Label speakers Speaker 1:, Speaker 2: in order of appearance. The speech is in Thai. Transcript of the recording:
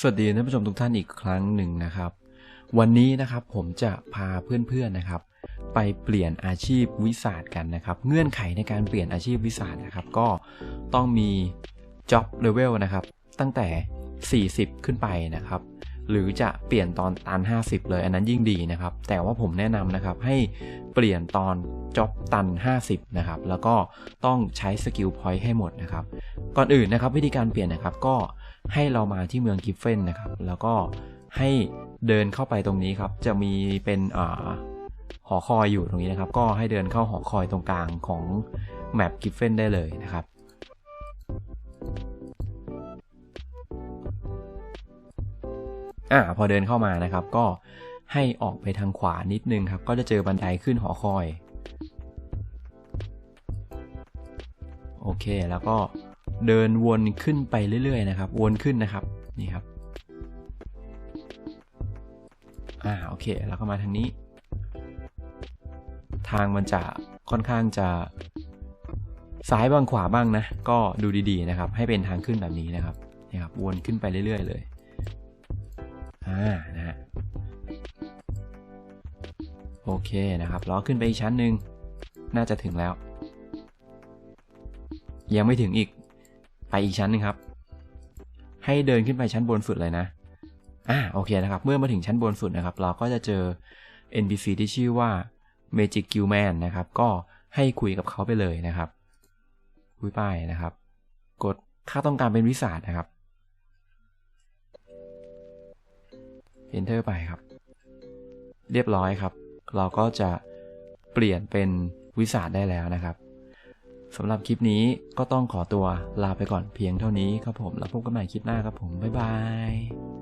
Speaker 1: สวัสดีท่านผู้ชมทุกท่านอีกครั้งหนึ่งนะครับ วันนี้นะครับผมจะพาเพื่อนๆนะครับ ไปเปลี่ยนอาชีพวิสาดกันนะครับ เงื่อนไขในการเปลี่ยนอาชีพวิสาดนะครับ ก็ต้องมี job level นะครับ ตั้งแต่ 40 ขึ้นไปนะครับ หรือจะเปลี่ยนตอนตัน 50 เลย อันนั้นยิ่งดีนะครับ แต่ว่าผมแนะนำนะครับให้เปลี่ยนตอน job ตัน 50 นะครับ แล้วก็ต้องใช้สกิลพอยต์ให้หมดนะครับ ก่อนอื่นนะครับวิธีการเปลี่ยนนะครับก็ให้เรามาที่เมืองกิฟเฟนนะครับ แล้วก็ให้เดินเข้าไปตรงนี้ครับ จะมีเป็นอ่าหอคอยอยู่ตรงนี้นะครับ ก็ให้เดินเข้าหอคอยตรงกลางของแมปกิฟเฟนได้เลยนะครับ อ่าพอเดินเข้ามานะครับก็ให้ออกไปทางขวานิดนึงครับ ก็จะเจอบันไดขึ้นหอคอย โอเคแล้วก็เดินวนขึ้นไปเรื่อย ๆ นะครับ วนขึ้นนะครับนี่ครับอ่าโอเคแล้วก็มาทางนี้ ทางมันจะค่อนข้างจะซ้ายบ้างขวาบ้างนะ ก็ดูดีๆนะครับ ให้เป็นทางขึ้นแบบนี้นะครับนี่ครับวนขึ้นไปเรื่อย ๆ เลย อ่านะฮะโอเคนะครับล้อขึ้นไปอีกชั้นหนึ่งน่าจะถึงแล้ว ยังไม่ถึงอีกไปอีกชั้นหนึงครับ ให้เดินขึ้นไปชั้นบนสุดเลยนะอ่าโอเคนะครับ เมื่อมาถึงชั้นบนสุดนะครับ เราก็จะเจอ NPC ที่ชื่อว่า Magic g i l Man นะครับ ก็ให้คุยกับเขาไปเลยนะครับ คุยไปนะครับ กดค่าต้องการเป็นวิสาดนะครับ Enter ไปครับ เรียบร้อยครับ เราก็จะเปลี่ยนเป็นวิสาดได้แล้วนะครับสำหรับคลิปนี้ก็ต้องขอตัวลาไปก่อนเพียงเท่านี้ครับผม แล้วพบกันใหม่คลิปหน้าครับผม บ๊ายบาย